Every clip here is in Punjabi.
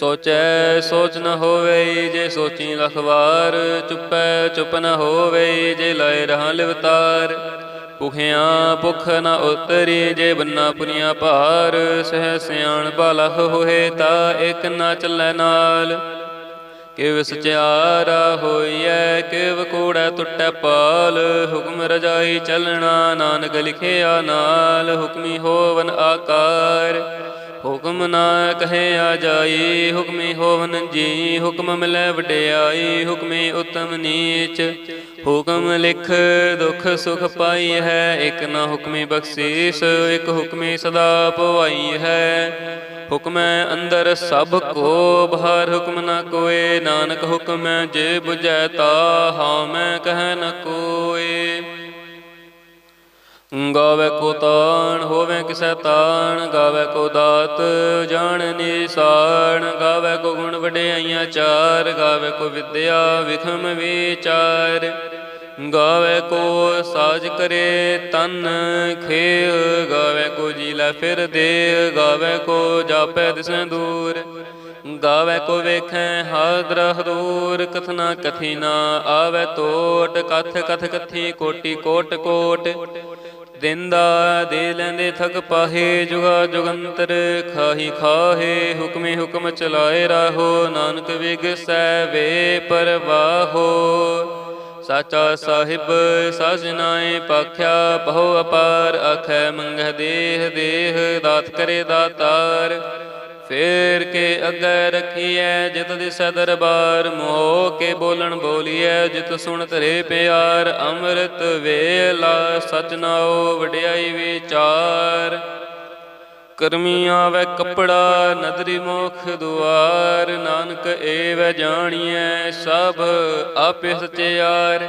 ਸੋਚੈ, ਸੋਚ ਨ ਹੋਵੇ ਜੇ ਸੋਚੀ ਲਖ ਚੁੱਪੈ, ਚੁੱਪ ਨ ਹੋਵੇ ਜੇ ਲਾਇ ਰਹਾ ਲਿਵਤਾਰ। ਭੁਖਿਆਂ ਭੁਖ ਨ ਉਤਰੀ ਜੇ ਬੰਨਾ ਪੁਨੀਆਂ ਭਾਰ, ਸਹਿ ਸਿਆਣ ਬਾਲਹ ਹੋਏ ਤਾ ਇਕ ਨਾ ਚੱਲੈ ਨਾਲ। ਕਿਵ ਸਚਿਆਰਾ ਹੋਈਐ, ਕਿਵ ਕੂੜੈ ਟੁੱਟੈ ਪਾਲ, ਹੁਕਮ ਰਜਾਈ ਚੱਲਣਾ ਨਾਨਕ ਲਿਖਿਆ ਨਾਲ, ਹੁਕਮੀ ਹੋਵਨ ਆਕਾਰ। ਹੁਕਮ ਨਾ ਕਹੇ ਆ ਜਾਈ ਹੁਕਮੀ ਹੋਵਨ ਜੀ, ਹੁਕਮ ਮਿਲੈ ਵਡਿਆਈ, ਹੁਕਮੀ ਉਤਮ ਨੀਚ। ਹੁਕਮ ਲਿਖ, ਦੁਖ ਸੁਖ ਪਾਈ ਹੈ, ਇਕ ਨਾ ਹੁਕਮੀ ਬਖਸ਼ੀਸ, ਇਕ ਹੁਕਮੀ ਸਦਾ ਪਵਾਈ ਹੈ। ਹੁਕਮੈ ਅੰਦਰ ਸਭ ਕੋ, ਬਾਹਰ ਹੁਕਮ ਨਾ ਕੋਏ, ਨਾਨਕ ਹੁਕਮੈ ਜੇ ਬੁਝੈ ਤਾ, ਹਾਂ ਮੈਂ ਕਹਿ ਨ ਕੋਏ। ਗਾਵੇ ਕੋ ਤਾਣ, ਹੋਵੇ ਕਿਸੈ ਤਾਣ, ਗਾਵੇ ਕੋ ਦਾਤ, ਜਾਣ ਨਿਸਾਨ ਗਾਵੇ ਕੋ ਗੁਣ ਵਡਿਆਈਆਂ ਚਾਰ, ਗਾਵੇ ਕੋ ਵਿਦਿਆ ਵਿਖਮ ਵਿਚਾਰ। ਗਾਵੇ ਕੋ ਸਾਜ ਕਰੇ ਤਨ ਖੇ ਗਾਵੇ ਕੋ ਜੀ ਫਿਰ ਦੇ ਗਾਵੇ ਕੋ ਜਾਪੈ ਦਿਸੈ ਦੂਰ। ਗਾਵੇ ਕੋ ਵੇਖੈ ਹਾਦਰ ਹਦੂਰ ਕਥਨਾ ਕਥੀ ਨਾ ਆਵੇ ਟੋਟ ਕਥ ਕਥ ਕਥੀ ਕੋਟੀ ਕੋਟ ਕੋਟ। ਦਿੰਦਾ ਦੇ ਲੈਂਦੇ ਥਕ ਪਾਹੇ ਜੁਗਾ ਜੁਗੰਤਰ, ਖਾਹੀ ਖਾਹੇ ਹੁਕਮੇ ਹੁਕਮ ਚਲਾਏ ਰਾਹੋ, ਨਾਨਕ ਵਿਗ ਵਿਗਸੈ ਵੇ ਪਰਵਾਹੋ। ਸਾਚਾ ਸਾਹਿਬ, ਸਾਜਨਾਏ ਪਾਖਿਆ, ਬਹੁ ਅਪਾਰ ਆਖੈ, ਮੰਗਹਿ ਦੇਹ ਦੇਹ, ਦਾਤ ਕਰੇ ਦਾਤਾਰ। ਫੇਰ ਕੇ ਅੱਗੇ ਰਖੀਐ ਜਿਤ ਦਿਸੈ ਦਰਬਾਰ, ਮੋਹ ਕੇ ਬੋਲਣ ਬੋਲੀਐ ਜਿਤ ਸੁਣ ਤਰੇ ਪਿਆਰ, ਅੰਮ੍ਰਿਤ ਵੇਲਾ ਸਚ ਨਾਉ ਵਡਿਆਈ ਵਿਚਾਰ। ਕਰਮੀ ਆਵੇ ਕਪੜਾ, ਨਦਰੀ ਮੋਖ ਦੁਆਰ, ਨਾਨਕ ਏਵ ਜਾਣੀਐ ਸਭ ਆਪੇ ਸਚਿਆਰ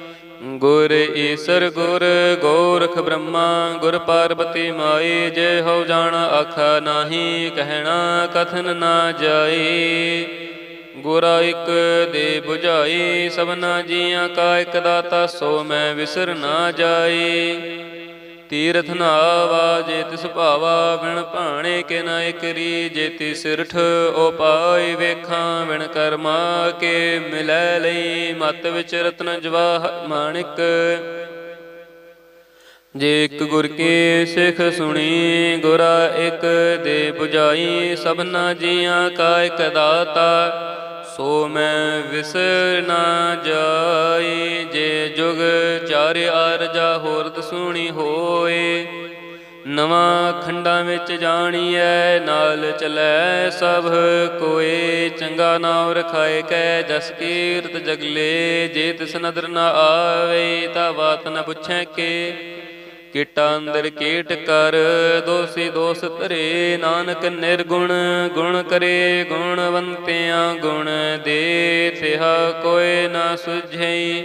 ਗੁਰ ਈਸਰ ਗੁਰ, ਗੋਰਖ ਬ੍ਰਹਮਾ, ਗੁਰ ਪਾਰਬਤੀ ਮਾਈ, ਜੇ ਹੋ ਜਾਣ ਆਖਾ ਨਾਹੀ, ਕਹਿਣਾ ਕਥਨ ਨਾ ਜਾਈ। ਗੁਰਾ ਇਕ ਦੇ 부ਝਾਈ ਸਭਨਾ ਜੀਆਂ ਕਾ ਇਕ ਦਾਤਾ, ਸੋ ਮੈਂ ਵਿਸਰ ਨਾ ਜਾਈ। ਤੀਰਥ ਨਾਵਾ, ਜੇ ਤਿਸ ਭਾਵਾ ਬਿਨ ਭਾਣੇ ਕੇ ਨਾ ਇਕਰੀ, ਜੇ ਤੀ ਸਿਰਠ ਉਪਾਈ ਵੇਖਾਂ, ਬਿਨ ਕਰਮਾ ਕੇ ਮਿਲੈ ਲਈ, ਮਤ ਵਿੱਚ ਰਤਨ ਜਵਾਹ ਮਾਣਿਕ। ਜੇ ਇੱਕ ਗੁਰ ਕੀ ਸਿੱਖ ਸੁਣੀ, ਗੁਰਾ ਇੱਕ ਦੇ 부ਝਾਈ ਸਭਨਾ ਜੀਆਂ ਕਾ ਇਕ ਦਾਤਾ। ਸੋ ਮੈਂ ਵਿਸਰ ਨਾ ਜਾਈ ਜੇ ਜੁਗ ਚਾਰ ਅਰਜਾ ਹੋਰ ਦਸੂਣੀ ਹੋਏ। ਨਵਾਂ ਖੰਡਾਂ ਵਿੱਚ ਜਾਣੀਐ, ਨਾਲ ਚਲੈ ਸਭ ਕੋਏ। ਚੰਗਾ ਨਾਮ ਰਖਾਏ ਕੈ ਜਸ ਕੀਰਤ ਜਗਲੇ, ਜੇ ਤਿਸ ਨਦਰ ਨਾ ਆਵੇ, ਤਾ ਬਾਤ ਨ ਪੁੱਛੈ ਕੇ। ਕੀਟਾ ਅੰਦਰ ਕੀਟ ਕਰ, ਦੋਸੀ ਦੋਸ ਧਰੇ, ਨਾਨਕ ਨਿਰਗੁਣ, ਗੁਣ ਕਰੇ, ਗੁਣਵੰਤਿਆਂ ਗੁਣ ਦੇ ਥਿਆ ਕੋਏ ਨਾ ਸੁਝਈ।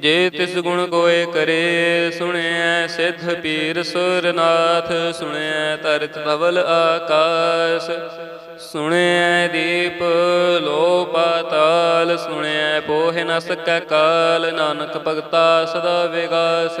ਜੇ ਤਿਸ ਗੁਣ ਕੋਏ ਕਰੇ, ਸੁਣਿਐ ਸਿੱਧ ਪੀਰ ਸੁਰਨਾਥ, ਸੁਣਿਐ ਧਰਤ ਧਵਲ ਆਕਾਸ। ਸੁਣਿਐ ਦੀਪ ਲੋ ਪਾਤਾਲ ਸੁਣਿਐ ਪੋਹਿ ਨ ਸਕੈ ਕਾਲ, ਨਾਨਕ ਭਗਤਾ ਸਦਾ ਵਿਗਾਸ।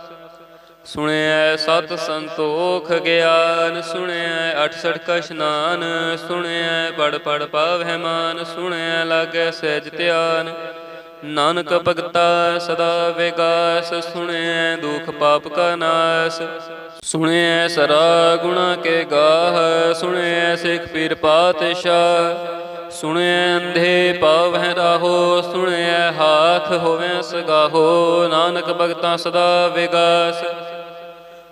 ਸੁਣਿਐ ਸਤ ਸੰਤੋਖ ਗਿਆਨ, ਸੁਣਿਐ 68 ਕਸ਼ਨਾਨ ਸੁਣਿਐ ਪੜ ਪੜ ਪਾਵਹਿ ਮਾਨ, ਸੁਣਿਐ ਲਾਗੈ ਸਹਿਜ ਧਿਆਨ। ਨਾਨਕ ਭਗਤਾ ਸਦਾ ਵਿਗਾਸ, ਸੁਣਿਐ ਦੁਖ ਪਾਪ ਕਾ ਨਾਸ। ਸੁਣਿਐ ਸਰਾ ਗੁਣਾ ਕੇ ਗਾਹ, ਸੁਣਿਐ ਸਿੱਖ ਪੀਰ ਪਾਤਸ਼ਾਹ। ਸੁਣਿਐ ਅੰਧੇ ਪਾਵਹਿ ਰਾਹੋ, ਸੁਣਿਐ ਹਾਥ ਹੋਵੇ ਸਗਾਹੋ। ਨਾਨਕ ਭਗਤਾ ਸਦਾ ਵਿਗਾਸ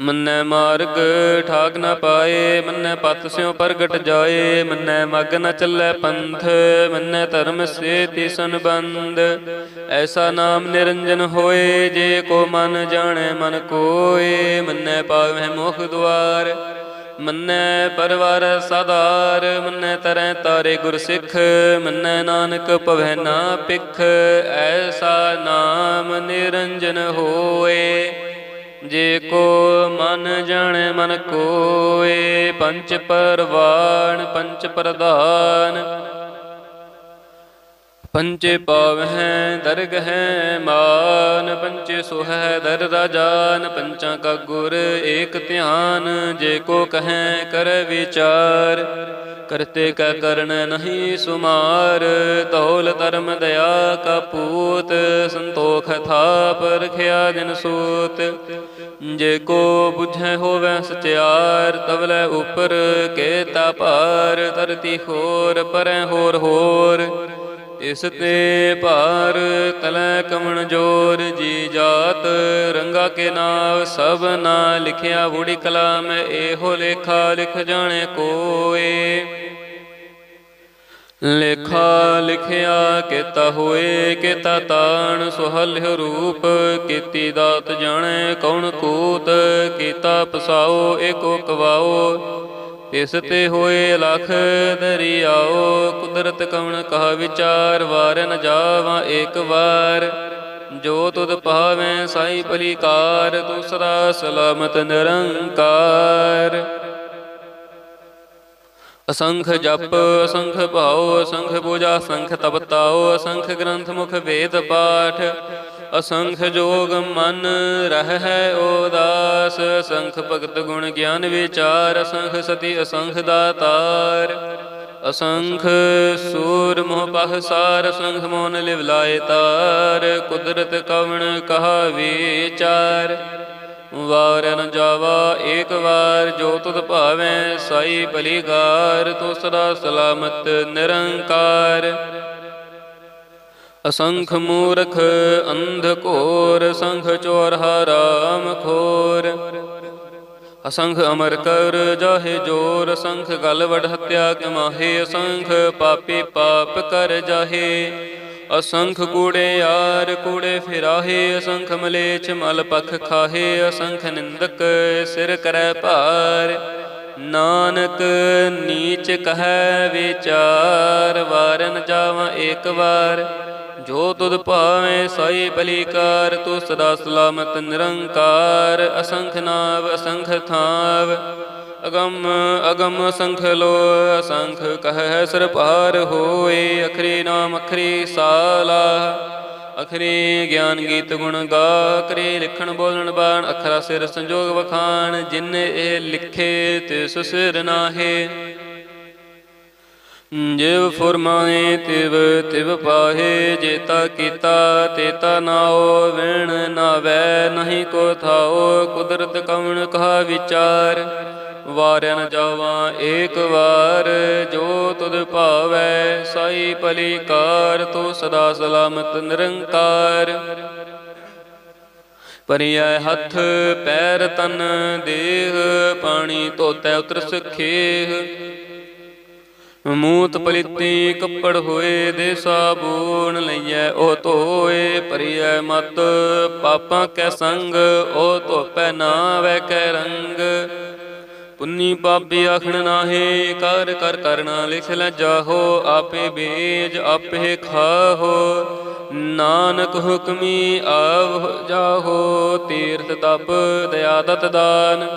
ਮੰਨੈ ਮਾਰਗ ਠਾਕ ਨਾ ਪਾਏ, ਮੰਨੈ ਪਤ ਸਿਉ ਪ੍ਰਗਟ ਜਾਏ, ਮੰਨੈ ਮਗ ਨ ਚੱਲੈ ਪੰਥ, ਮੰਨੈ ਧਰਮ ਸੇ ਤੀ ਸੰਬੰਧ। ਐਸਾ ਨਾਮ ਨਿਰੰਜਨ ਹੋਏ, ਜੇ ਕੋ ਮਨ ਜਾਣੈ ਮਨ ਕੋਏ, ਮੰਨੈ ਪਾਵਹਿ ਮੁਖ ਦੁਆਰ। ਮੰਨੈ ਪਰਵਾਰ ਸਾਧਾਰ, ਮੰਨੈ ਤਰੈ ਤਾਰੇ ਗੁਰ ਸਿੱਖ, ਮੰਨੈ ਨਾਨਕ ਭਵੈ ਨਾ ਪਿਖ ਐਸਾ ਨਾਮ ਨਿਰੰਜਨ ਹੋਏ। ਜੇ ਕੋ ਮਨ ਜਾਣੈ ਮਨ ਕੋਏ ਪੰਚ ਪਰਵਾਨ ਪੰਚ ਪ੍ਰਧਾਨ। ਪੰਚੇ ਪਾਵਹਿ, ਦਰਗਹਿ ਮਾਨ, ਪੰਚੇ ਸੁਹੈ ਦਰ ਰਾਜਾਨ ਪੰਚਾਂ ਕਾ ਗੁਰ ਏਕ ਧਿਆਨ, ਜੇ ਕੋ ਕਹੈ ਕਰ ਵਿਚਾਰ, ਕਰਤੇ ਕਾ ਕਰਨ ਨਹੀਂ ਸੁਮਾਰ ਤੌਲ ਧਰਮ ਦਇਆ ਕਾ ਪੂਤ, ਸੰਤੋਖ ਥਾਪ ਰਖਿਆ ਜਨ ਸੂਤ। ਜੇ ਕੋ ਬੁਝੈ ਹੋਵੈ ਸਚਿਆਰ, ਤਵਲੇ ਉਪਰ ਕੇਤਾ ਭਾਰ, ਧਰਤੀ ਹੋਰ ਪਰੈ ਹੋਰ ਹੋਰ ਇਸ ਤੇ ਭਾਰ ਤਲੈ ਕਮਣ ਜੋਰ ਜੀ ਜਾਤ, ਰੰਗਾ ਕੇ ਨਾਮ ਸਭ ਨਾ ਲਿਖਿਆ ਬੁੜੀ ਕਲਾ ਮੈਂ ਇਹੋ ਲੇਖਾ ਲਿਖ ਜਾਣੇ ਕੋਏ। ਲੇਖਾ ਲਿਖਿਆ ਕੀਤਾ ਹੋਏ, ਕੀਤਾ ਤਾਣ ਸੁਹਲਿ ਰੂਪ, ਕੀਤੀ ਦਾਤ ਜਾਣੇ ਕੌਣ ਕੂਤ, ਕੀਤਾ ਪਸਾਓ ਏਕੋ ਕਵਾਓ। ਇਸ ਤੇ ਹੋਏ ਲਖ ਦਰਿਆਓ, ਕੁਦਰਤ ਕਵਣ ਕਹਾ ਵਿਚਾਰ, ਵਾਰ ਨ ਜਾਵਾਂ ਏਕ ਵਾਰ। ਜੋ ਤੁਧ ਪਾਵੇਂ ਸਾਈ ਭਲੀਕਾਰ, ਤੂੰ ਸਦਾ ਸਲਾਮਤ ਨਿਰੰਕਾਰ। ਅਸੰਖ ਜਪ, ਅਸੰਖ ਭਾਉ, ਅਸੰਖ ਪੂਜਾ, ਅਸੰਖ ਤਪਤਾਉ, ਅਸੰਖ ਗ੍ਰੰਥ ਮੁਖ ਵੇਦ ਪਾਠ। ਅਸੰਖ ਜੋਗ ਮਨ ਰਹਿ ਹੈ ਉਦਾਸ ਅਸੰਖ ਭਗਤ ਗੁਣ ਗਿਆਨ ਵਿਚਾਰ। ਅਸੰਖ ਸਤੀ ਅਸੰਖ ਦਾਤਾਰ। ਅਸੰਖ ਸੂਰ ਮੋਹ ਪਹਸਾਰ ਅਸੰਖ ਮੋਨ ਲਿਵ ਲਾਏ ਤਾਰ। ਕੁਦਰਤ ਕਵਣ ਕਹਾ ਵਿਚਾਰ। ਵਾਰ ਨ ਜਾਵਾ ਏਕ ਵਾਰ। ਜੋ ਤੁਧ ਭਾਵੇਂ ਸਾਈ ਭਲੀਗਾਰ ਤੋ ਸਦਾ ਸਲਾਮਤ ਨਿਰੰਕਾਰ। ਅਸੰਖ ਮੂਰਖ ਅੰਧ ਘੋਰ ਸੰਖ ਚੋਰ ਹਰਾਮ ਖੋਰ। ਅਸੰਖ ਅਮਰ ਕਰ ਜਾਹੇ ਜੋਰ, ਸੰਖ ਗਲ ਵਡ ਹਤਿਆ ਕਮਾਹੇ, ਅਸੰਖ ਪਾਪੀ ਪਾਪ ਕਰ ਜਾਹੇ। ਅਸੰਖ ਕੂੜੇ ਯਾਰ ਕੂੜੇ ਫਿਰਾਹੇ, ਅਸੰਖ ਮਲੇਚ ਮਲ ਪਖ ਖਾਹੇ, ਅਸੰਖ ਨਿੰਦਕ ਸਿਰ ਕਰੈ ਭਾਰ। ਨਾਨਕ ਨੀਚ ਕਹੈ ਵਿਚਾਰ, ਵਾਰਨ ਜਾਵਾਂ ਏਕ ਵਾਰ। ਜੋ ਤੁਧ ਭਾਵੇਂ ਸਾਈ ਭਲੀਕਾਰ ਤੂੰ ਸਦਾ ਸਲਾਮਤ ਨਿਰੰਕਾਰ, ਅਸੰਖ ਨਾਵ, ਅਸੰਖ ਥਾਵ। ਅਗੰਮ ਅਗੰਮ ਅਸੰਖ ਲੋ, ਅਸੰਖ ਕਹਿ ਸਰ ਪਾਰ ਹੋਏ, ਅਖਰੀ ਨਾਮ ਅਖਰੀ ਸਾਲਾ। ਅਖਰੀ ਗਿਆਨ ਗੀਤ ਗੁਣ ਗਾ, ਕਰੇ ਲਿਖਣ ਬੋਲਣ ਬਾਣ, ਅਖਰਾ ਸਿਰ ਸੰਜੋਗ ਵਖਾਣ, ਜਿਨ ਇਹ ਲਿਖੇ ਤੇ ਸੁਸਿਰ ਨਾਹੇ। ਜਿਵ ਫੁਰਮਾਏ ਤਿਵ ਤਿਵ ਪਾਹੇ ਜੇਤਾ ਕੀਤਾ ਤੇਤਾ ਨਾਓ ਵਿਣ ਨਾਵੈ ਨਹੀਂ ਕੋ ਥਾਓ, ਕੁਦਰਤ ਕਵਣ ਕਹਾ ਵਿਚਾਰ? ਵਾਰਨ ਜਾਵਾਂ ਏਕ ਵਾਰ, ਜੋ ਤੁਧ ਭਾਵੈ, ਸਾਈ ਭਲੀ ਕਾਰ ਤੋ ਸਦਾ ਸਲਾਮਤ ਨਿਰੰਕਾਰ। ਪਰਿਐ ਹੱਥ, ਪੈਰ ਤਨ ਦੇਹ, ਪਾਣੀ ਧੋਤੈ ਉਤਰ ਸਖੇਹ। ਮੂਤ ਪਲਿੱਤੀ ਕੱਪੜ ਹੋਏ ਦੇ ਸਾਬੂਨ ਲਈਐ, ਉਹ ਧੋਏ ਪਰਿਐ ਮਤ। ਪਾਪਾਂ ਕੈ ਸੰਗ, ਉਹ ਧੋਪੈ ਨਾ ਕੈ ਰੰਗ। ਪੁੰਨੀ ਪਾਪੀ ਆਖਣ ਨਾਹੇ, ਕਰ ਕਰ, ਕਰਨਾ ਲਿਖ ਲੈ ਜਾਹੋ, ਆਪੇ ਬੀਜ ਆਪੇ ਖਾਹੋ। ਨਾਨਕ ਹੁਕਮੀ ਆਵ ਜਾਹੋ, ਤੀਰਥ ਤਪ ਦਇਆ ਦਤ ਦਾਨ।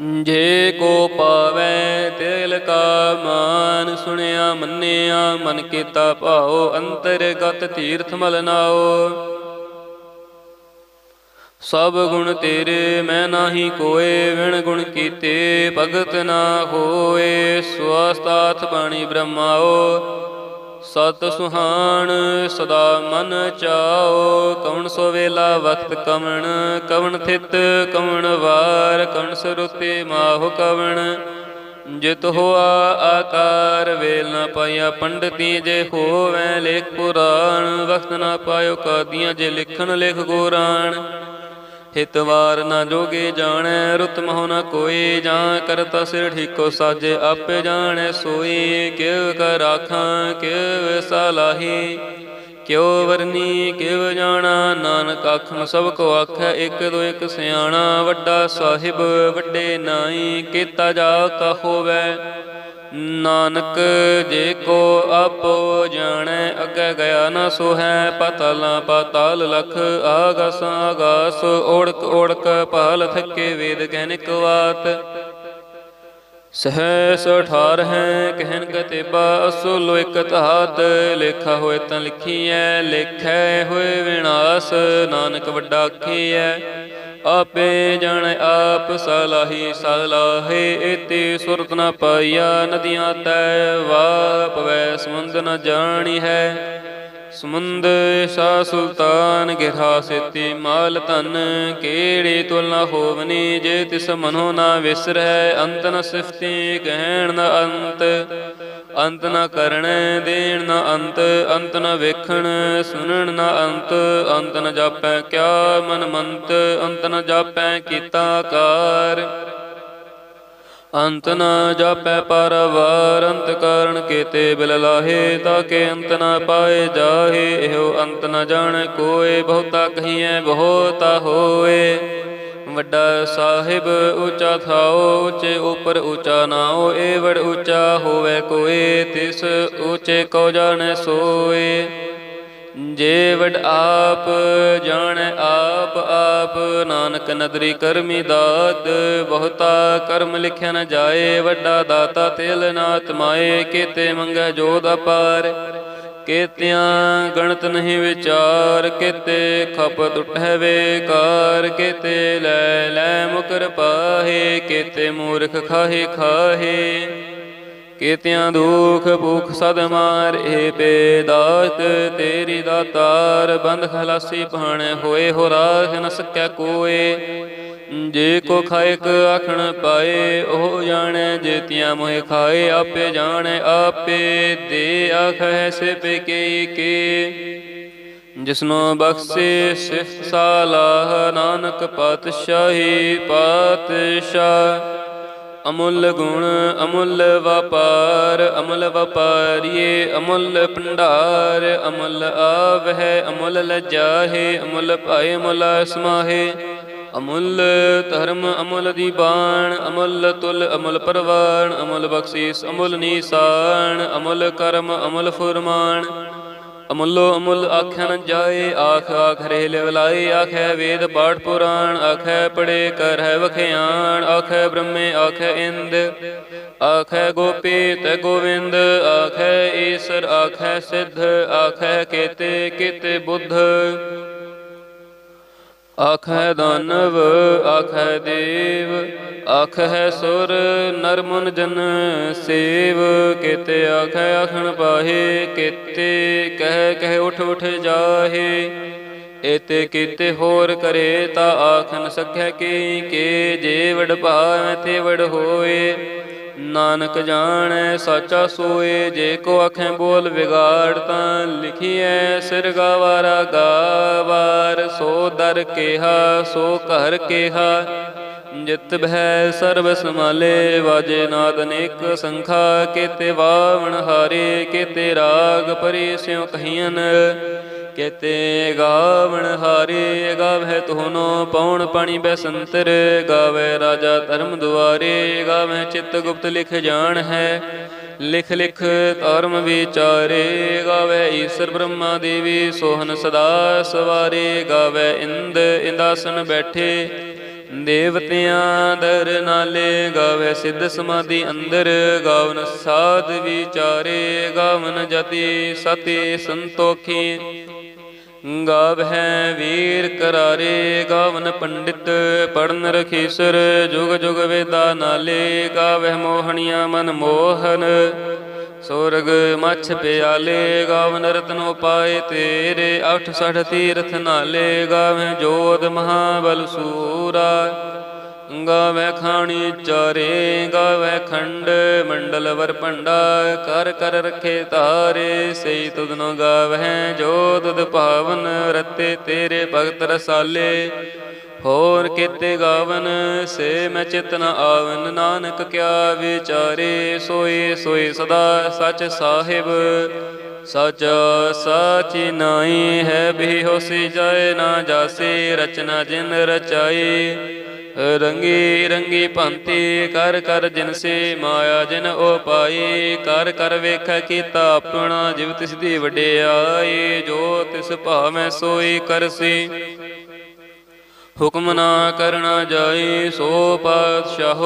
ਜੇ ਕੋ ਪਾਵੈ ਤੇਲ ਕਾ ਮਾਨ ਸੁਣਿਆ, ਮੰਨਿਆ, ਮਨ ਕੀਤਾ ਭਾਉ, ਅੰਤਰਗਤ ਤੀਰਥ ਮਲਨਾਓ ਸਭ ਗੁਣ ਤੇਰੇ, ਮੈਂ ਨਾਹੀ ਕੋਏ, ਵਿਣ ਗੁਣ ਕੀਤੇ, ਭਗਤ ਨਾ ਹੋਏ ਸਵਸਤਾਥ ਬਾਣੀ ਬ੍ਰਹਮਾਓ ਸਤ ਸੁਹਾਣ, ਸਦਾ ਮਨ ਚਾਓ। ਕਵਣ ਸੋ ਵੇਲਾ ਵਕਤ ਕਵਣ ਕਵਣ ਥਿਤ ਕਵਣ ਵਾਰ। ਕਵਣ ਸਰੁਤੇ ਮਾਹੁ ਕਵਣ, ਜਿਤ ਹੋਆ ਆਕਾਰ। ਵੇਲ ਨਾ ਪਾਇਆ ਪੰਡਤੀ ਜੇ ਹੋਵੈ ਲੇਖ ਪੁਰਾਣ। ਵਕਤ ਨਾ ਪਾਇਓ ਕਾਦੀਆਂ ਜੇ ਲਿਖਣ ਲਿਖ ਗੋਰਾਣ। ਹਿਤਵਾਰ ਨਾ ਜੋਗੇ ਜਾਣੈ, ਰੁਤ ਮਹੁ ਨ ਕੋਈ ਜਾਂ ਕਰਤਾ ਸਿਰ ਠੀਕੋ ਸਾਜੇ, ਆਪੇ ਜਾਣੈ ਸੋਈ ਕਿਵ ਕਰ ਰਾਖਾਂ ਕਿਵ ਸਲਾਹੀ ਕਿਉ ਵਰਨੀ ਕਿਵ ਜਾਣਾ, ਨਾਨਕ ਆਖਣ ਸਭ ਕੋ ਆਖੈ, ਇਕ ਦੋ ਇਕ ਸਿਆਣਾ। ਵੱਡਾ ਸਾਹਿਬ ਵੱਡੇ ਨਾਈ, ਕੀਤਾ ਜਾ ਕਾ ਹੋਵੈ। ਨਾਨਕ ਜੇ ਕੋ ਆਪੋ ਜਾਣੈ, ਅੱਗੇ ਗਿਆ ਨਾ ਸੋ ਹੈ ਪਤਲਾ ਪਤਾਲ ਲਖ ਆਗਸ, ਆਗਾਸ ਓੜਕ ਓੜਕ ਭਾਲ ਥਕੇ ਵੇਦ ਕਹਿਨਿਕ ਵਾਤ। ਸਹਸ ਠਾਰ ਹੈ, ਕਹਿਨ ਕਤਿਬਾ ਅਸੁਲ ਇਕ ਧਾਤ। ਲੇਖਾ ਹੋਏ ਤਾਂ ਲਿਖੀਐ, ਲੇਖੈ ਹੋਏ ਵਿਨਾਸ਼, ਨਾਨਕ ਵੱਡਾ ਆਖੀਐ। ਆਪੇ ਜਾਣੈ ਆਪ ਸਲਾਹੀ ਸਲਾਹੇ ਇਤੇ ਸੁਰਤ ਨ ਪਾਈਆ, ਨਦੀਆਂ ਤੈ ਵਾਪਵੈ ਸਮੁੰਦ ਨ ਜਾਣੀ ਹੈ। ਸਮੁੰਦ ਸਾ ਸੁਲਤਾਨ ਗਿਰਾ ਸੇਤੀ, ਮਾਲ ਧਨ ਕਿਹੜੀ ਤੁਲਨਾ ਹੋਵਨੀ, ਜੇ ਤਿਸ ਮਨੋ ਨਾ ਵਿਸਰੈ, ਅੰਤ ਨ ਸਿਫਤੀ ਕਹਿਣ ਨ ਅੰਤ। ਅੰਤ ਨ ਕਰਣ ਦੇਣ ਨ ਅੰਤ ਅੰਤ ਨ ਵੇਖਣ, ਸੁਣਨ ਨ ਅੰਤ ਅੰਤ ਨ ਜਾਪੈ ਕਿਆ ਮਨ ਮੰਤ, ਅੰਤ ਨ ਜਾਪੈ ਕੀਤਾ ਕਾਰ। ਅੰਤ ਨ ਜਾਪੈ ਪਰਵਾਰ, ਅੰਤ ਕਾਰਨ ਕੀਤੇ ਬਿਲ ਲਾਹੇ ਤਾਕੇ ਅੰਤ ਨ ਪਾਏ ਜਾਹੇ, ਇਹੋ ਅੰਤ ਨ ਜਾਣ, ਕੋਏ ਬਹੁਤਾ ਕਹੀਐ, ਬਹੁਤਾ ਹੋਏ। ਵੱਡਾ ਸਾਹਿਬ ਉੱਚਾ ਥਾਓ ਉੱਚੇ ਉਪਰ ਉੱਚਾ ਨਾਓ ਏ ਵੜ ਉੱਚਾ ਹੋਵੇ ਕੋਏ ਤਿਸ ਉੱਚੇ ਕੋ ਜਾਣੈ ਸੋਏ। ਜੇ ਵਡ ਆਪ ਜਾਣੈ, ਆਪ ਆਪ ਨਾਨਕ ਨਦਰੀ ਕਰਮੀ ਦਾਤ, ਬਹੁਤਾ ਕਰਮ ਲਿਖਿਆ ਨ ਜਾਏ, ਵੱਡਾ ਦਾਤਾ ਤਿਲ ਨਾਤ ਮਾਏ, ਕੀਤੇ ਮੰਗੈ ਜੋਦ ਅਪਾਰ। ਕੇਤਿਆਂ ਗਣਤ ਨਹੀਂ ਵਿਚਾਰ ਕੀਤੇ ਖਪਤ ਉਠੈ ਵੇਕਾਰ ਕੀਤੇ ਲੈ ਲੈ ਮੁਕਰ ਪਾਹੇ, ਕੀਤੇ ਮੂਰਖ ਖਾਹੇ ਖਾਹੇ। ਕੀਤਿਆਂ ਦੁਖ ਭੁਖ ਸਦ ਮਾਰ ਏ ਬੇਦਾਤ ਤੇਰੀ ਦਾਤਾਰ, ਬੰਦ ਖਲਾਸੀ ਭਾਣੇ ਹੋਏ, ਹੋ ਰਾਖ ਨ ਸਕੈ ਕੋਏ। ਜੇ ਕੋ ਖਾਇਕ ਆਖਣ ਪਾਏ, ਉਹ ਜਾਣੈ ਜੇਤੀਆਂ ਮੋਹਿ ਖਾਏ, ਆਪੇ ਜਾਣੈ ਆਪੇ, ਦੇ ਆਖੈ ਸੇ ਪੇ ਕੇ ਕੇ ਜਿਸਨੋ ਬਖਸ਼ੇ ਸਿਫਤ ਸਾਲਾਹ, ਨਾਨਕ ਪਾਤਸ਼ਾਹੀ ਪਾਤਸ਼ਾਹ। ਅਮੁੱਲ ਗੁਣ, ਅਮੁੱਲ ਵਪਾਰ, ਅਮੁੱਲ ਵਪਾਰੀਏ, ਅਮੁੱਲ ਭੰਡਾਰ। ਅਮੁੱਲ ਆਵਹਿ ਅਮੁੱਲ ਲਜਾਹੇ, ਅਮੁੱਲ ਭਾਏ, ਅਮੁੱਲ ਸਮਾਹੇ ਅਮੁੱਲ ਧਰਮ ਅਮੁੱਲ ਦੀਬਾਨ ਅਮੁੱਲ ਤੁਲ, ਅਮੁੱਲ ਪਰਵਾਨ ਅਮੁੱਲ ਬਖਸ਼ੀਸ, ਅਮੁੱਲ ਨੀਸਾਨ ਅਮੁੱਲ ਕਰਮ, ਅਮੁੱਲ ਫੁਰਮਾਨ ਅਮੁੱਲੋ ਅਮੁੱਲ ਆਖਿਆ ਨ ਜਾਏ, ਆਖ ਆਖਰੇ ਰੇ ਆਖੈ ਵੇਦ ਪਾਠ ਪੁਰਾਣ, ਆਖੈ ਪੜੇ ਕਰ ਹੈ ਵਖਿਆਣ, ਆਖੈ ਬ੍ਰਹਮੇ, ਆਖੈ ਇੰਦ, ਆਖੈ ਗੋਪੀ ਤੇ ਗੋਵਿੰਦ, ਆਖੈ ਈਸਰ, ਆਖੈ ਸਿੱਧ, ਆਖੈ ਕੀਤੇ ਕੀਤੇ ਬੁੱਧ। ਆਖੈ ਦਾਨਵ ਆਖੈ ਦੇਵ ਆਖੈ ਸੁਰ, ਨਰਮਨ ਜਨ ਸੇਵ। ਕਿਤੇ ਆਖੈ ਆਖਣ ਪਾਹੇ, ਕਿਤੇ ਕਹਿ ਕਹਿ ਉਠ ਉਠ ਜਾਹੇ। ਏਤੇ ਕੀਤੇ ਹੋਰ ਕਰੇ ਤਾ ਆਖਨ ਸਖੈ ਕੀ ਕੇ, ਜੇ ਵਡ ਭਾਵੈ ਤੇ ਵਡ ਹੋਏ। ਨਾਨਕ ਜਾਣੈ, ਸਾਚਾ ਸੋਏ, ਜੇ ਕੋ ਆਖੇ ਬੋਲ ਵਿਗਾੜ, ਤਾਂ ਲਿਖੀਐ, ਸਿਰ ਗਵਾਰਾ ਗਾਵਾਰ। ਸੋ ਦਰ ਕੇਹਾ, ਸੋ ਘਰ ਕੇਹਾ, ਜਿਤ ਭੈ ਸਰਬ ਸਮਾਲੇ ਵਾਜੇ ਨਾਦ ਅਨੇਕ ਸੰਖਾ, ਕੇਤੇ ਵਾਵਣ ਹਾਰੇ, ਕੇਤੇ ਰਾਗ ਪਰੀ ਸਿਉ ਕਹੀਆਂ ਕੇਤੇ ਗਾਵਣ ਹਾਰੇ ਗਾਵਹਿ ਤੋਨੋ ਪਉਣ ਪਾਣੀ ਬੈਸੰਤਰ ਗਾਵੇ ਰਾਜਾ ਧਰਮ ਦੁਆਰੇ ਗਾਵੇ ਚਿੱਤ ਗੁਪਤ ਲਿਖ ਜਾਣ ਹੈ। ਲਿਖ ਲਿਖ ਧਰਮ ਵਿਚਾਰੇ ਗਾਵੇ ਈਸ਼ਰ ਬ੍ਰਹਮਾ ਦੇਵੀ ਸੋਹਨ ਸਦਾ ਸਵਾਰੇ ਗਾਵੇ ਇੰਦ ਇੰਦਾਸਨ ਬੈਠੇ। ਦੇਵਤਿਆਂ ਦਰ ਨਾਲੇ ਗਾਵੇ, ਸਿੱਧ ਸਮਾਧੀ ਅੰਦਰ ਗਾਵਨ, ਸਾਧ ਵਿਚਾਰੇ ਗਾਵਨ ਜਤੀ ਸਤੀ ਸੰਤੋਖੀ। ਗਾਵਹਿ ਵੀਰ ਕਰਾਰੇ, ਗਾਵਨ ਪੰਡਿਤ ਪੜਨ ਰਖੀਸਰ, ਜੁਗ ਜੁਗ ਵੇਦਾ ਨਾਲੇ ਗਾਵਹਿ ਮੋਹਣੀਆਂ ਮਨ ਮੋਹਨ। ਸੁਰਗ ਮਛ ਪਿਆਲੇ ਗਾਵਨ ਰਤਨ ਉਪਾਏ ਤੇਰੇ, ਅਠ ਸਠ ਤੀਰਥ ਨਾਲੇ ਗਾਵਹਿ ਜੋਤ ਮਹਾਬਲ ਸੂਰਾ। ਗਾਵੇ ਖਾਣੀ ਚਾਰੇ, ਗਾਵੇ ਖੰਡ, ਮੰਡਲ ਵਰ ਭੰਡਾ, ਕਰ ਕਰ ਰਖੇ ਤਾਰੇ। ਸਈ ਤੁਧਨੋ ਗਾਵੇ ਜੋ ਤੁਧ ਭਾਵਨ ਰਤੇ ਤੇਰੇ ਭਗਤ ਰਸਾਲੇ। ਹੋਰ ਕੀਤੇ ਗਾਵਨ, ਸੇ ਮੈਂ ਚਿਤ ਨ ਆਵਨ। ਨਾਨਕ ਕਿਆ ਵਿਚਾਰੇ ਸੋਈ ਸੋਈ ਸਦਾ ਸਚ ਸਾਹਿਬ। ਸਚ ਸਾਚੀ ਨਾਈ ਹੈ ਵੀ ਹੋਸੀ ਜਾਏ ਨਾ ਜਾਸੀ। ਰਚਨਾ ਜਿਨ ਰਚਾਈ, ਰੰਗੀ ਰੰਗੀ ਭੰਤੀ। ਕਰ ਕਰ ਜਿਨ ਸੇ ਮਾਇਆ ਜਿਨ ਉਪਾਈ ਕਰ ਕਰ ਵੇਖ ਕੀਤਾ ਆਪਣਾ, ਜਿਵ ਤਿਸ ਦੀ ਵਡਿਆਈ। ਜੋ ਤਿਸ ਭਾਵੇਂ ਸੋਈ ਕਰਸੀ। ਹੁਕਮ ਨਾ ਕਰਨਾ ਜਾਈ ਸੋ ਪਾਤਸ਼ਾਹ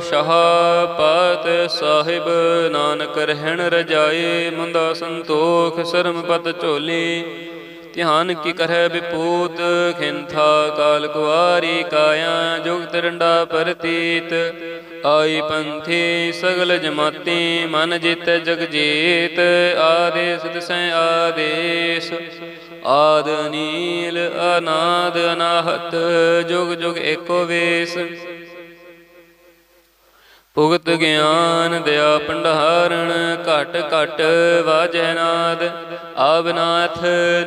ਸ਼ਾਹ ਪਾਤ ਸਾਹਿਬ। ਨਾਨਕ ਰਹਿਣ ਰਜਾਈ ਮੁੰਦਾ ਸੰਤੋਖ ਸਰਮ ਪਤ ਝੋਲੀ। ਧਿਆਨ ਕੀ ਕਰੈ ਵਿਪੂਤ, ਖਿੰਥਾ ਕਾਲ ਕੁਆਰੀ ਕਾਇਆ ਜੁਗਤ ਰੰਡਾ ਪਰਤੀਤ। ਆਈ ਪੰਥੀ ਸਗਲ ਜਮਾਤੀ, ਮਨ ਜਿਤ ਜਗ ਜੀਤ ਆਦੇਸ ਤਿਸੈ ਆਦੇਸ। ਆਦ ਨੀਲ ਅਨਾਦ ਅਨਾਹਤ ਜੁਗ ਜੁਗ ਏਕੋ ਵੇਸ। ਭੁਗਤ ਗਿਆਨ ਦਇਆ ਭੰਡਾਰਣ ਘਟ ਘਟ ਵਾਜੈ ਨਾਦ। ਆਵਨਾਥ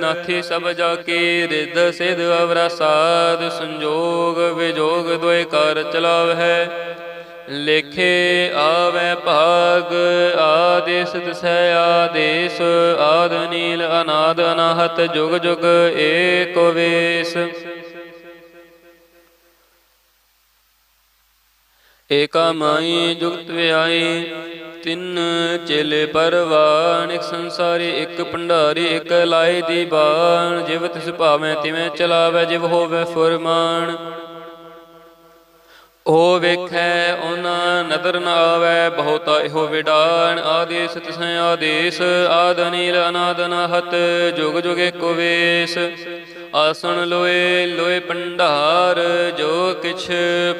ਨਾਥੀ ਸਭ ਜਾ ਕੇ ਰਿੱਧ, ਸਿਧ ਅਵਰਾ ਸਾਧ, ਸੰਜੋਗ ਵਿਜੋਗ ਦੁਇ ਕਰ ਚਲਾਵਹਿ। ਲੇਖੇ ਆਵੇ ਭਾਗ ਆਦੇਸ ਦਸੈ ਆਦੇਸ, ਆਦ ਨੀਲ ਅਨਾਦ ਅਨਾਹਤ, ਜੁਗ ਜੁਗ ਏਕੋ ਵੇਸ। ਏਕਾ ਮਾਈ ਜੁਗਤ ਵਿਆਈ, ਤਿੰਨ ਚੇਲੇ ਪਰਵਾਨ ਇੱਕ ਸੰਸਾਰੀ ਇੱਕ ਭੰਡਾਰੀ, ਇੱਕ ਲਾਏ ਦੀ ਬਾਣ, ਜਿਵ ਤਿਸ ਭਾਵੇਂ ਤਿਵੇਂ ਚਲਾਵੇ, ਜਿਵ ਹੋਵੇ ਫੁਰਮਾਨ। ਉਹ ਵੇਖੈ ਉਹਨਾਂ ਨਦਰ ਨ ਆਵੈ, ਬਹੁਤਾ ਇਹੋ ਵਿਡਾਨ ਆਦੇਸ ਤਿਸੈ ਆਦੇਸ, ਆਦ ਨੀਲ ਅਨਾਦ ਅਨਾਹਤ ਜੁਗ ਜੁਗ ਏਕੋ ਵੇਸ। ਆਸਣ ਲੋਏ ਲੋਏ ਭੰਡਾਰ, ਜੋ ਕਿਛ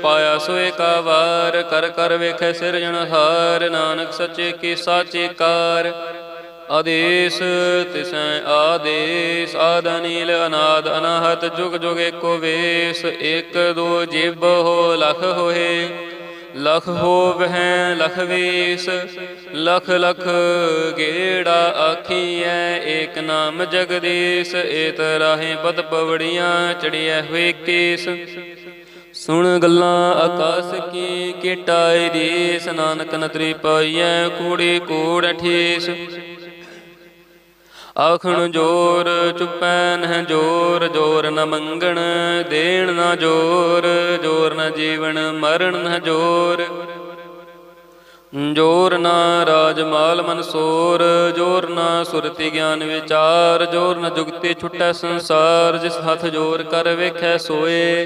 ਪਾਇਆ ਸੋਏ ਕਾ ਵਾਰ। ਕਰ ਕਰ ਵੇਖੈ ਸਿਰਜਣਹਾਰ, ਨਾਨਕ ਸੱਚੇ ਕੀ ਸਾਚੇ ਕਾਰ। ਆਦੇਸ ਤਿਸੈ ਆਦੇਸ, ਆਦ ਨੀਲ ਅਨਾਦ, ਅਨਾਹਤ, ਜੁਗ ਜੁਗ ਏਕੋ ਵੇਸ, ਏਕ ਦੋ ਜਿਬ ਹੋ ਲਖ ਹੋਏ। ਲਖ ਹੋਵਹਿ ਲਖ ਵੀਸ, ਲਖ ਲਖ ਗੇੜਾ ਆਖੀਐ, ਏਕ ਨਾਮ ਜਗਦੀਸ਼, ਏਤ ਰਾਹੇ ਪਦ ਪਵੜੀਆਂ ਚੜੀਐ ਹੋਏ ਕੇਸ। ਸੁਣ ਗੱਲਾਂ ਆਕਾਸ ਕੀ ਕਿਟਾਈ ਦੀ ਨਾਨਕ ਨਤਰੀ ਪਾਈਐ ਕੂੜੀ ਕੂੜ ਠੇਸ ਆਖਣ ਜੋਰ ਚੁਪੈ ਨਹਿ ਜੋਰ ਜੋਰ ਨ ਮੰਗਣ ਦੇਣ ਨ ਜੋਰ ਜੋਰ ਨ ਜੀਵਨ ਮਰਨ ਨ ਜੋਰ। ਜੋਰ ਨਾ ਰਾਜ ਮਾਲ ਮਨਸੂਰ ਜੋਰ ਨਾ ਸੁਰਤੀ ਗਿਆਨ ਵਿਚਾਰ ਜੋਰ ਨ ਜੁਗਤੀ ਛੁਟੈ ਸੰਸਾਰ ਜਿਸ ਹੱਥ ਜੋਰ ਕਰ ਵੇਖੈ ਸੋਏ।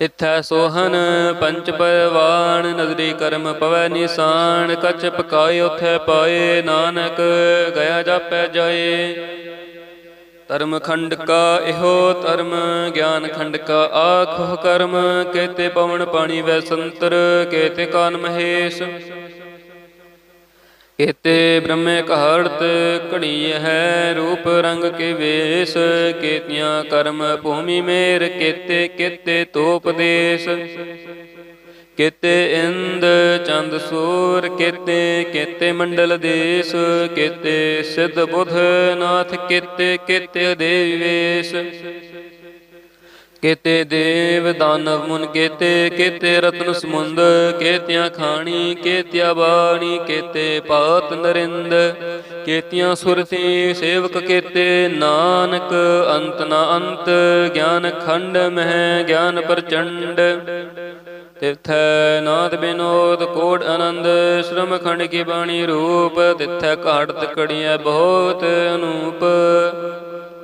ਇਥੈ ਸੋਹਨ ਪੰਚ ਪਰਵਾਨ ਨਜ਼ਰੀ ਕਰਮ ਪਵੈ ਨਿਸਾਨ ਕਛ ਪਕਾਏ ਉਥੈ ਪਾਏ ਨਾਨਕ, ਗਿਆ ਜਾਪੈ ਜਾਏ। ਧਰਮ ਖੰਡ ਕਾ ਇਹੋ ਧਰਮ, ਗਿਆਨ ਖੰਡ ਕਾ ਆਖੋ ਕਰਮ, ਕੇਤੇ ਪਵਨ ਪਾਣੀ ਵੈ ਸੰਤਰ, ਕੇਤੇ ਕਾਨ ਮਹੇਸ਼। ਕੇਤੇ ਬ੍ਰਹਮੇ ਕਹੜਤ ਘੜੀ ਹੈ, ਰੂਪ ਰੰਗ ਕੇ ਵੇਸ, ਕੇਤੀਆਂ ਕਰਮ ਭੂਮੀ ਮੇਰ, ਕੇਤੇ ਕੇਤੇ ਤੋਪਦੇਸ਼ ਕੇਤੇ ਇੰਦ, ਚੰਦ ਸੂਰ, ਕੇਤੇ ਕੇਤੇ ਮੰਡਲ ਦੇਸ, ਕੇਤੇ ਸਿੱਧ ਬੁਧ ਨਾਥ, ਕੇਤੇ ਕੇਤੇ ਦੇਵੀ ਵੇਸ਼। ਕੇਤੇ ਦੇਵ ਦਾਨਵ ਮੁਨ ਕੇਤੇ ਕੇਤੇ ਰਤਨ ਸਮੁੰਦ, ਕੇਤਿਆਂ ਖਾਣੀ, ਕੇਤਿਆ ਬਾਣੀ, ਕੇਤੇ ਪਾਤ ਨਰਿੰਦ, ਕੇਤਿਆਂ ਸੁਰਤੀ ਸੇਵਕ ਕੇਤੇ, ਨਾਨਕ ਅੰਤ ਨਾ ਅੰਤ, ਗਿਆਨ ਖੰਡ ਮਹਿ ਗਿਆਨ ਪ੍ਰਚੰਡ। ਤਿਥੈ ਨਾਦ ਬਿਨੋਦ ਕੋੜ ਆਨੰਦ, ਸ਼ਰਮ ਖੰਡ ਕੀ ਬਾਣੀ ਰੂਪ, ਤਿਥੈ ਘਾਟਤ ਕੜੀਐ ਬਹੁਤ ਅਨੂਪ।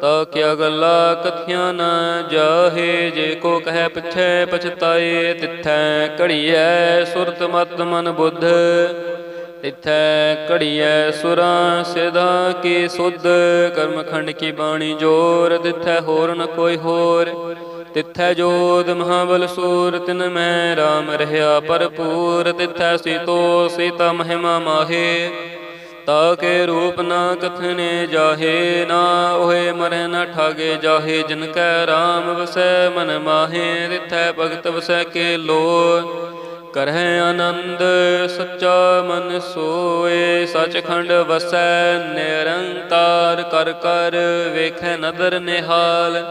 ਤਾ ਕਿਆ ਗੱਲਾ ਕਥਿਆ ਨ ਜਾਹੇ, ਜੇ ਕੋ ਕਹੈ ਪਿਛੈ ਪਛਤਾਏ, ਤਿਥੈ ਘੜੀਐ ਸੁਰਤ ਮਤ ਮਨ ਬੁੱਧ। ਤਿਥੈ ਘੜੀਐ ਸੁਰਾਂ ਸਿਦਾ ਕੀ ਸੁਧ, ਕਰਮ ਖੰਡ ਕੀ ਬਾਣੀ ਜੋਰ, ਤਿਥੈ ਹੋਰ ਨ ਕੋਈ ਹੋਰ। ਤਿਥੈ ਜੋਦ ਮਹਾਬਲ ਸੂਰ, ਤਿਨ ਮੈਂ RAM ਰਹਾ ਭਰਪੂਰ। ਤਿਥੈ ਸੀਤੋ ਸੀਤਾ ਮਹਿਮਾ ਮਾਹੇ। ਤਾ ਕੇ ਰੂਪ ਨਾ ਕਥਨੇ ਜਾਹੇ, ਨਾ ਹੋਏ ਮਰੈ ਨਾ ਠਾਗੇ ਜਾਹੇ, ਜਿਨ ਕੈ RAM ਵਸੈ, ਮਨ ਮਾਹੇ ਤਿਥੈ ਭਗਤ ਵਸੈ ਕੇ ਲੋ ਕਰਹਿ ਆਨੰਦ, ਸੱਚਾ ਮਨ ਸੋਏ, ਸਚਖੰਡ ਵਸੈ ਨਿਰੰਕਾਰ, ਕਰ ਕਰ ਵੇਖੈ ਨਦਰ ਨਿਹਾਲ।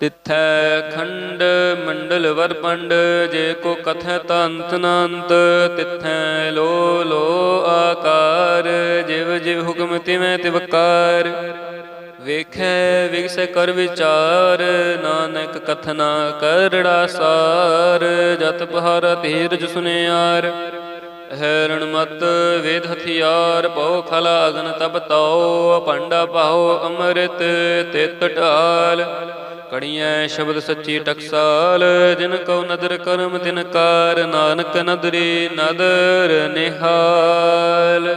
ਤਿਥੈ ਖੰਡ ਮੰਡਲ ਵਰ ਪੰਡ, ਜੇ ਕੋ ਕਥੈ ਤੰਤ ਨੰਤ, ਤਿਥੈ ਲੋ ਲੋ ਆਕਾਰ, ਜਿਵ ਜਿਵ ਹੁਕਮ ਤਿਵੈ ਤਿਵਕਾਰ ਵੇਖੈ ਵਿਗਸੈ ਕਰ ਵਿਚਾਰ, ਨਾਨਕ ਕਥਨਾ ਕਰੜਾ ਸਾਰ, ਜਤ ਪਹਾਰ ਧੀਰਜ ਸੁਨਿਆਰ। ਹੈਰਣ ਮਤ ਵੇਦ ਹਥਿਆਰ, ਪਉ ਖਲਾ ਅਗਨ ਤਬ ਤਉ, ਭੰਡਾ ਪਾਉ ਅੰਮ੍ਰਿਤ ਤੇ ਢਾਲ। ਕੜੀਐ ਸ਼ਬਦ ਸੱਚੀ ਟਕਸਾਲ ਜਿਨ ਕਉ ਨਦਰ ਕਰਮ ਤਿਨ ਕਾਰ ਨਾਨਕ ਨਦਰੀ ਨਦਰ ਨਿਹਾਲ।